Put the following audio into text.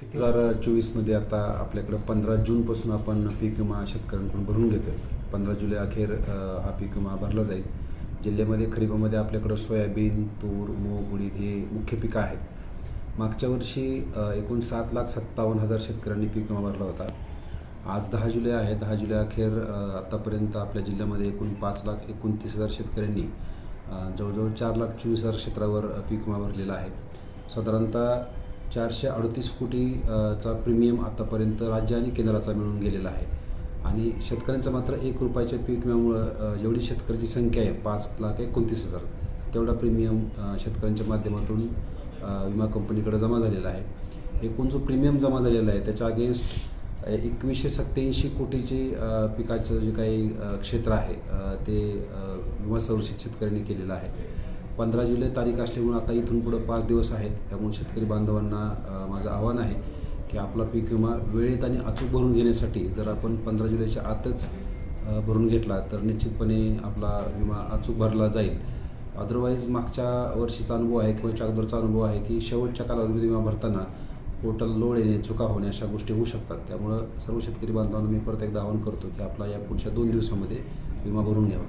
दोन हजार चोवीसमध्ये आता आपल्याकडं पंधरा जूनपासून आपण पीक विमा शेतकऱ्यांकडून भरून घेतो आहे पंधरा जुलै अखेर हा पीक विमा भरला जाईल. जिल्ह्यामध्ये खरीपामध्ये आपल्याकडं सोयाबीन तूर मूग उडीद हे मुख्य पिकं आहेत. मागच्या वर्षी एकूण सात लाख सत्तावन्न हजार शेतकऱ्यांनी पीक विमा भरला होता. आज दहा जुलै आहे. दहा जुलै अखेर आत्तापर्यंत आपल्या जिल्ह्यामध्ये एकूण पाच लाख एकोणतीस हजार शेतकऱ्यांनी जवळजवळ चार लाख चोवीस हजार क्षेत्रावर पीक विमा भरलेला आहे. साधारणतः चारशे अडतीस कोटी चा प्रीमियम आतापर्यंत राज्य आणि केंद्राचा मिळून गेलेला आहे. आणि शेतकऱ्यांचं मात्र एक रुपयाच्या पीक विम्यामुळं जेवढी शेतकऱ्याची संख्या आहे पाच लाख एकोणतीस हजार तेवढा प्रीमियम शेतकऱ्यांच्या माध्यमातून विमा कंपनीकडे जमा झालेला आहे. एकूण जो प्रीमियम जमा झालेला आहे त्याच्या अगेन्स्ट एकवीसशे सत्त्याऐंशी कोटीचे पिकाचं जे काही क्षेत्र आहे ते विमा संरक्षित शेतकऱ्यांनी केलेलं आहे. पंधरा जुलै तारीख असल्यामुळे आता इथून पुढं पाच दिवस आहेत. त्यामुळे शेतकरी बांधवांना माझं आव्हान आहे की आपला पीक विमा वेळेत आणि अचूक भरून घेण्यासाठी जर आपण पंधरा जुलैच्या आतच भरून घेतला तर निश्चितपणे आपला विमा अचूक भरला जाईल. अदरवाईज मागच्या वर्षीचा अनुभव आहे किंवा अगोदरचा अनुभव आहे की शेवटच्या कालावधीमध्ये विमा भरताना पोर्टल लोड येणे चुका होणे अशा गोष्टी होऊ शकतात. त्यामुळं सर्व शेतकरी बांधवांना मी परत एकदा आवाहन करतो की आपला या पुढच्या दोन दिवसामध्ये विमा भरून घ्यावा.